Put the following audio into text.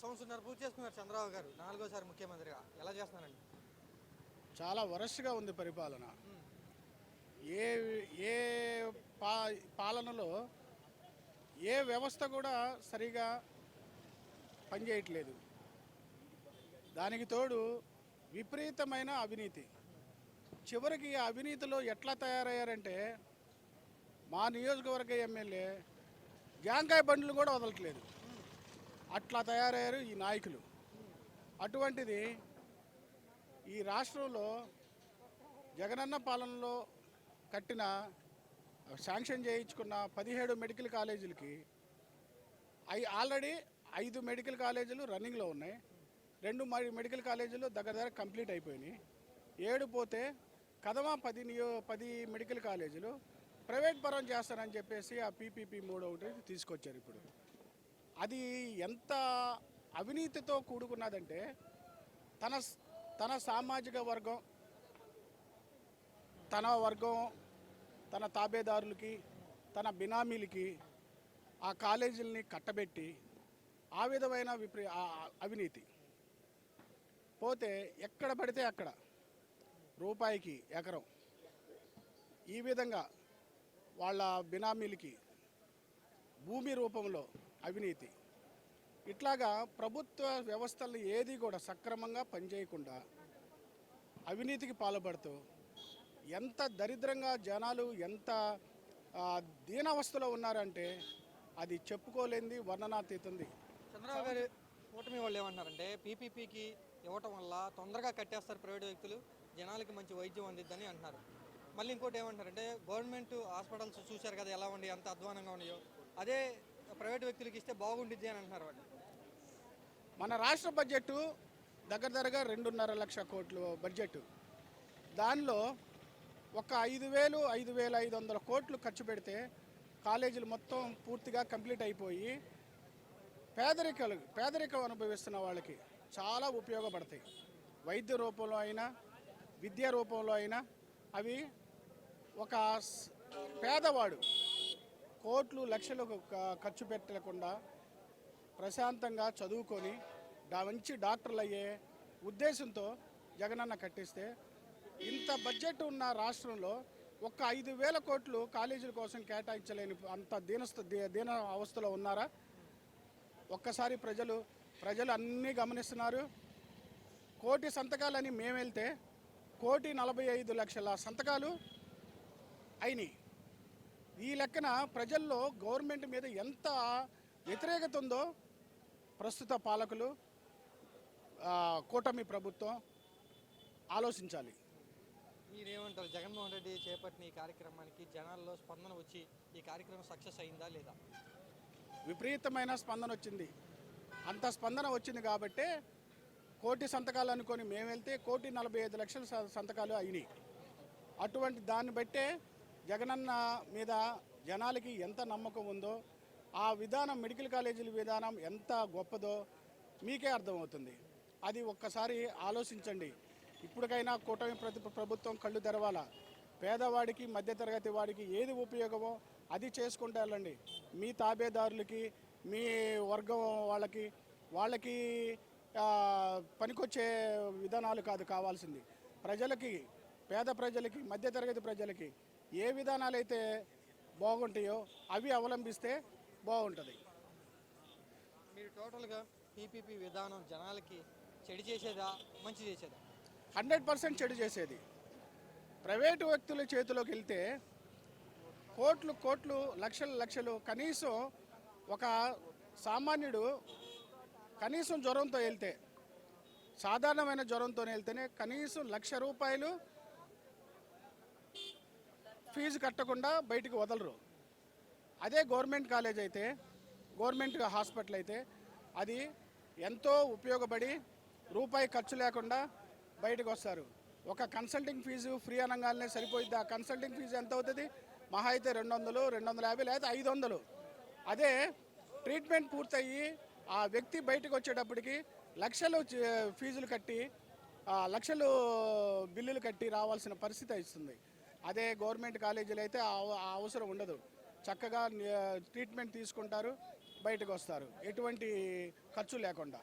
సంవత్సరంన్నర పూర్తి చేసుకున్నారు చంద్రబాబు గారు నాలుగోసారి ముఖ్యమంత్రిగా. ఎలా చేస్తున్నారండి? చాలా వరస్ట్గా ఉంది పరిపాలన. ఏ ఏ పా పాలనలో ఏ వ్యవస్థ కూడా సరిగా పనిచేయట్లేదు. దానికి తోడు విపరీతమైన అవినీతి. చివరికి ఆ అవినీతిలో ఎట్లా తయారయ్యారంటే మా నియోజకవర్గ ఎమ్మెల్యే జాంకాయ బండ్లు కూడా వదలట్లేదు. అట్లా తయారయ్యారు ఈ నాయకులు. అటువంటిది ఈ రాష్ట్రంలో జగనన్న పాలనలో కట్టిన శాంక్షన్ చేయించుకున్న పదిహేడు మెడికల్ కాలేజీలకి అవి ఆల్రెడీ ఐదు మెడికల్ కాలేజీలు రన్నింగ్లో ఉన్నాయి. రెండు మెడికల్ కాలేజీలు దగ్గర దగ్గర కంప్లీట్ అయిపోయినాయి. ఏడు పోతే కదమా పది నియో పది మెడికల్ కాలేజీలు ప్రైవేట్ పరం చేస్తారని చెప్పేసి ఆ పీపీపీ మూడు ఒకటి తీసుకొచ్చారు ఇప్పుడు. అది ఎంత అవినీతితో కూడుకున్నదంటే తన తన సామాజిక వర్గం తన వర్గం తన తాబేదారులకి తన బినామీలకి ఆ కాలేజీలని కట్టబెట్టి ఆ విధమైన విపరీ ఆ- అవినీతి. పోతే ఎక్కడ పడితే అక్కడ రూపాయికి ఎకరం. ఈ విధంగా వాళ్ళ బినామీలకి భూమి రూపంలో అవినీతి. ఇట్లాగా ప్రభుత్వ వ్యవస్థలు ఏది కూడా సక్రమంగా పనిచేయకుండా అవినీతికి పాల్పడుతూ ఎంత దరిద్రంగా జనాలు ఎంత దీనావస్థలో ఉన్నారంటే అది చెప్పుకోలేంది వర్ణనాతీతంది. చంద్రబాబు గారు కూటమి వాళ్ళు ఏమన్నారంటే పీపీపీకి ఇవ్వటం వల్ల తొందరగా కట్టేస్తారు ప్రైవేట్ వ్యక్తులు జనాలకి మంచి వైద్యం అందిద్దని అంటున్నారు. మళ్ళీ ఇంకోటి ఏమంటారంటే గవర్నమెంట్ హాస్పిటల్స్ చూశారు కదా ఎలా ఉండి ఎంత అధ్వానంగా ఉన్నాయో. అదే ప్రైవేట్ వ్యక్తులకి ఇస్తే బాగుండిద్ది అని అంటున్నారు వాళ్ళు. మన రాష్ట్ర బడ్జెట్ దగ్గర దగ్గరగా రెండున్నర లక్ష కోట్లు బడ్జెట్. దానిలో ఒక ఐదు వేలు ఐదు వేల ఐదు వందల కోట్లు ఖర్చు పెడితే కాలేజీలు మొత్తం పూర్తిగా కంప్లీట్ అయిపోయి పేదరికలు పేదరికం అనుభవిస్తున్న వాళ్ళకి చాలా ఉపయోగపడతాయి. వైద్య రూపంలో అయినా విద్య రూపంలో అయినా అవి ఒక పేదవాడు కోట్లు లక్షలు ఖర్చు పెట్టకుండా ప్రశాంతంగా చదువుకొని డా మంచి డాక్టర్లు అయ్యే ఉద్దేశంతో జగనన్న కట్టిస్తే ఇంత బడ్జెట్ ఉన్న రాష్ట్రంలో ఒక్క ఐదు వేల కోట్లు కాలేజీల కోసం కేటాయించలేని అంత దీనస్థ దీ- దీన అవస్థలో ఉన్నారా? ఒక్కసారి ప్రజలు ప్రజలు అన్నీ గమనిస్తున్నారు. కోటి సంతకాలని మేము వెళ్తే కోటి నలభై ఐదు లక్షల సంతకాలు అయినాయి. ఈ లెక్కన ప్రజల్లో గవర్నమెంట్ మీద ఎంత వ్యతిరేకత ఉందో ప్రస్తుత పాలకులు కూటమి ప్రభుత్వం ఆలోచించాలి. మీరేమంటారు? జగన్మోహన్ రెడ్డి చేపట్టిన ఈ కార్యక్రమానికి జనాల్లో స్పందన వచ్చి ఈ కార్యక్రమం సక్సెస్ అయిందా లేదా? విపరీతమైన స్పందన వచ్చింది. అంత స్పందన వచ్చింది కాబట్టే కోటి సంతకాలు అనుకొని మేము వెళ్తే కోటి నలభై ఐదు లక్షల సంతకాలు అయినాయి. అటువంటి దాన్ని బట్టే జగనన్న మీద జనాలకి ఎంత నమ్మకం ఉందో ఆ విధానం మెడికల్ కాలేజీల విధానం ఎంత గొప్పదో మీకే అర్థమవుతుంది. అది ఒక్కసారి ఆలోచించండి. ఇప్పటికైనా కూటమి ప్రతి ప్రభుత్వం కళ్ళు తెరవాల? పేదవాడికి మధ్యతరగతి వాడికి ఏది ఉపయోగమో అది చేసుకుంటే వెళ్ళండి. మీ తాబేదారులకి మీ వర్గం వాళ్ళకి వాళ్ళకి పనికొచ్చే విధానాలు కాదు కావాల్సింది. ప్రజలకి పేద ప్రజలకి మధ్యతరగతి ప్రజలకి ఏ విధానాలు అయితే బాగుంటాయో అవి అవలంబిస్తే బాగుంటుంది. మీరు టోటల్గా పీపీపీ విధానం జనాలకి చెడు చేసేదా మంచి చేసేదా? హండ్రెడ్ పర్సెంట్ చెడు చేసేది. ప్రైవేటు వ్యక్తుల చేతిలోకి వెళ్తే కోట్లు కోట్లు లక్షలు లక్షలు కనీసం ఒక సామాన్యుడు కనీసం జ్వరంతో వెళ్తే సాధారణమైన జ్వరంతో వెళ్తేనే కనీసం లక్ష రూపాయలు ఫీజు కట్టకుండా బయటికి వదలరు. అదే గవర్నమెంట్ కాలేజ్ అయితే గవర్నమెంట్ హాస్పిటల్ అయితే అది ఎంతో ఉపయోగపడి రూపాయి ఖర్చు లేకుండా బయటకు వస్తారు. ఒక కన్సల్టింగ్ ఫీజు ఫ్రీ అనగానే సరిపోయింది ఆ కన్సల్టింగ్ ఫీజు ఎంత అవుతుంది? మహా అయితే రెండు వందలు రెండు వందల యాభై లేదా ఐదు వందలు అదే ట్రీట్మెంట్ పూర్తయ్యి ఆ వ్యక్తి బయటకు వచ్చేటప్పటికి లక్షలు ఫీజులు కట్టి లక్షలు బిల్లులు కట్టి రావాల్సిన పరిస్థితి ఇస్తుంది అదే గవర్నమెంట్ కాలేజీలు అయితే ఆ అవసరం ఉండదు. చక్కగా ట్రీట్మెంట్ తీసుకుంటారు బయటకు వస్తారు. ఎటువంటి ఖర్చు లేకుండా.